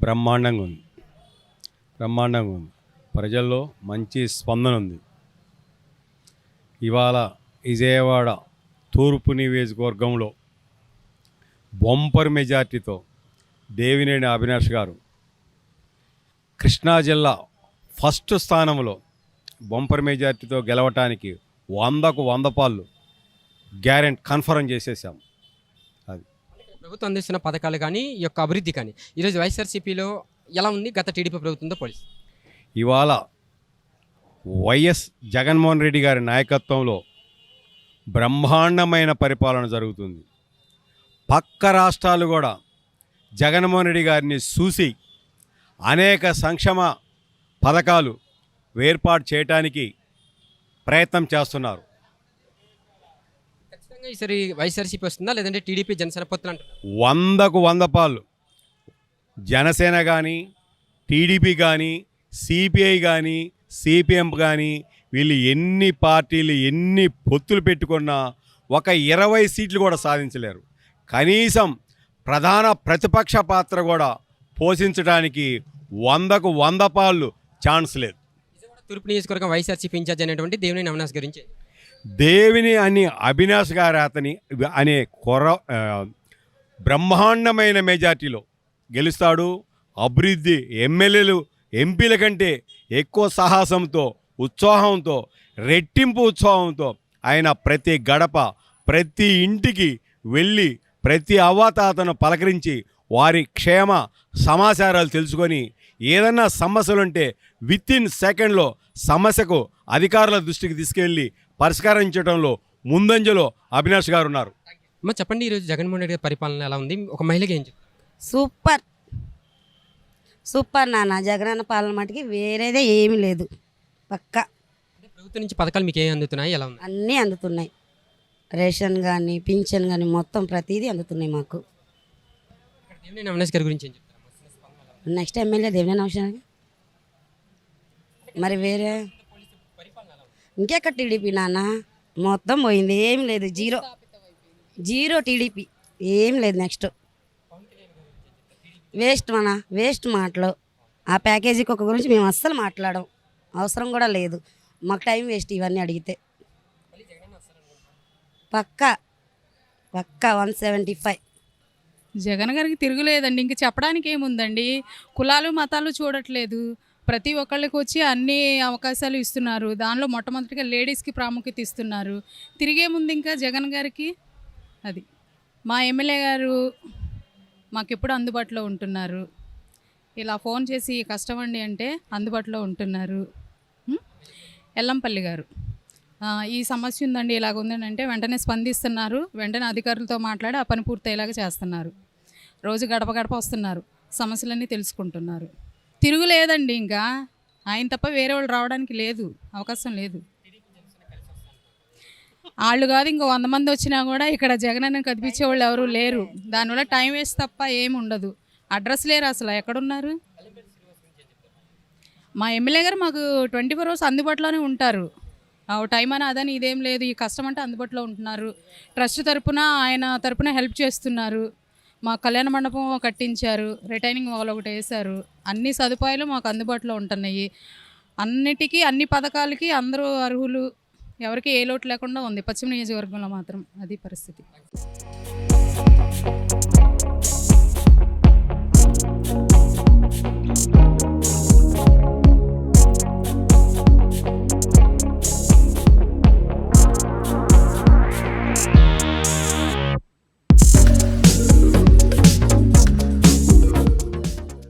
బ్రహ్మాండంగా ఉంది బ్రహ్మాండంగా ఉంది ప్రజల్లో మంచి స్పందన ఉంది ఇవాళ విజయవాడ తూర్పు నియోజకవర్గంలో బొంపర్ మెజార్టీతో దేవినేని అవినాష్ గారు కృష్ణా జిల్లా ఫస్ట్ స్థానంలో బొంపర్ మెజార్టీతో గెలవటానికి వందకు వంద పాళ్ళు గ్యారెంట్ కన్ఫర్మ్ చేసేసాము ప్రభుత్వం అందిస్తున్న పథకాలు కానీ ఈ యొక్క అభివృద్ధి కానీ ఈరోజు వైఎస్ఆర్సీపీలో ఎలా ఉంది? గత టీడీపీ ప్రభుత్వంతో పోలీసు ఇవాళ వైఎస్ జగన్మోహన్ రెడ్డి గారి నాయకత్వంలో బ్రహ్మాండమైన పరిపాలన జరుగుతుంది. పక్క రాష్ట్రాలు కూడా జగన్మోహన్ రెడ్డి గారిని చూసి అనేక సంక్షేమ పథకాలు ఏర్పాటు చేయటానికి ప్రయత్నం చేస్తున్నారు. ఈసారి వైఎస్ఆర్సీపీ వస్తుందా? లేదంటే టీడీపీ జనసేన పొత్తులు అంటున్నారు వందకు వంద పాలు జనసేన కానీ టీడీపీ కానీ సిపిఐ కానీ సిపిఎం కానీ వీళ్ళు ఎన్ని పార్టీలు ఎన్ని పొత్తులు పెట్టుకున్నా ఒక ఇరవై సీట్లు కూడా సాధించలేరు. కనీసం ప్రధాన ప్రతిపక్ష పాత్ర కూడా పోషించడానికి వందకు వంద పాళ్ళు ఛాన్స్ లేదు. తూర్పు నియోజకవర్గం వైఎస్ఆర్సీపీ ఇన్ఛార్జ్ అయినటువంటి దేవినేని అవినాష్ గురించి దేవిని అని అవినాష్ గారు అతని అనే కొర బ్రహ్మాండమైన మెజార్టీలో గెలుస్తాడు. అభివృద్ధి ఎమ్మెల్యేలు ఎంపీల కంటే ఎక్కువ సాహసంతో ఉత్సాహంతో రెట్టింపు ఉత్సాహంతో ఆయన ప్రతి గడప ప్రతి ఇంటికి వెళ్ళి ప్రతి అవ్వాతాతను పలకరించి వారి క్షేమ సమాచారాలు తెలుసుకొని ఏదన్నా సమస్యలుంటే విత్ ఇన్ సెకండ్లో సమస్యకు అధికారుల దృష్టికి తీసుకెళ్ళి పరిష్కరించడంలో ముందంజలో అవినాష్ గారు ఉన్నారు అమ్మ చెప్పండి ఈరోజు జగన్మోహన్ రెడ్డి గారి పరిపాలన ఎలా ఉంది? ఒక మహిళగా ఏం చెప్తారు సూపర్. సూపర్ నాన్న. జగనన్న పాలన మటుకి వేరేదే ఏమీ లేదు. పక్క. అంటే ప్రభుత్వం నుంచి పథకాలు మీకు ఏం అందుతున్నాయి? ఎలా ఉంది అన్నీ అందుతున్నాయి. రేషన్ కానీ పింఛన్ కానీ మొత్తం ప్రతిదీ అందుతున్నాయి మాకు. ఇక్కడ దేవినేని అవినాష్ గారి గురించి ఏం చెప్తారు? నెక్స్ట్ ఎమ్మెల్యే దేవినేని అవసరం మరి వేరే ఇంకెక్కడ టీడీపీ నాన్న? మొత్తం పోయింది. ఏం లేదు. జీరో. Zero TDP. ఏం లేదు నెక్స్ట్. వేస్ట్ మన. వేస్ట్ మాటలు. ఆ ప్యాకేజీకి ఒక గురించి మేము అస్సలు మాట్లాడడం అవసరం కూడా లేదు. మాకు టైం వేస్ట్ ఇవన్నీ అడిగితే. పక్కా. పక్కా వన్ సెవెంటీ ఫైవ్. జగన్ గారికి తిరుగులేదండి. ఇంక చెప్పడానికి ఏముందండి? కులాలు మతాలు చూడట్లేదు. ప్రతి ఒక్కళ్ళకి వచ్చి అన్ని అవకాశాలు ఇస్తున్నారు. దానిలో మొట్టమొదటిగా లేడీస్కి ప్రాముఖ్యత ఇస్తున్నారు. తిరిగే ముందు ఇంకా జగన్ గారికి అది. మా ఎమ్మెల్యే గారు మాకెప్పుడు అందుబాటులో ఉంటున్నారు. ఇలా ఫోన్ చేసి కష్టమండి అంటే అందుబాటులో ఉంటున్నారు. ఎల్లంపల్లి గారు. ఈ సమస్య ఉందండి ఇలాగ ఉందని అంటే వెంటనే స్పందిస్తున్నారు. వెంటనే అధికారులతో మాట్లాడి ఆ పని పూర్తయ్యేలాగా చేస్తున్నారు. రోజు గడప గడప వస్తున్నారు. సమస్యలన్నీ తెలుసుకుంటున్నారు. తిరుగులేదండి ఇంకా. ఆయన తప్ప వేరే వాళ్ళు రావడానికి లేదు. అవకాశం లేదు. వాళ్ళు కాదు ఇంకో వంద మంది వచ్చినా కూడా ఇక్కడ జగనన్న కదిపించే వాళ్ళు ఎవరు లేరు. దానివల్ల టైం వేస్ట్ తప్ప ఏమి ఉండదు. అడ్రస్ లేరు అసలు. ఎక్కడున్నారు? మా ఎమ్మెల్యే గారు మాకు ట్వంటీ ఫోర్ అవర్స్ అందుబాటులోనే ఉంటారు. ఆ టైం అని అదని ఇదేం లేదు. ఈ కష్టం అంటే అందుబాటులో ఉంటున్నారు. ట్రస్ట్ తరపున ఆయన తరపున హెల్ప్ చేస్తున్నారు. మా కళ్యాణ మండపం కట్టించారు. రిటైనింగ్ వాళ్ళు ఒకటి వేశారు. అన్ని సదుపాయాలు మాకు అందుబాటులో ఉంటున్నాయి. అన్నిటికీ అన్ని పథకాలకి అందరూ అర్హులు. ఎవరికి ఏ లోటు లేకుండా ఉంది. పశ్చిమ నియోజకవర్గంలో మాత్రం అది పరిస్థితి.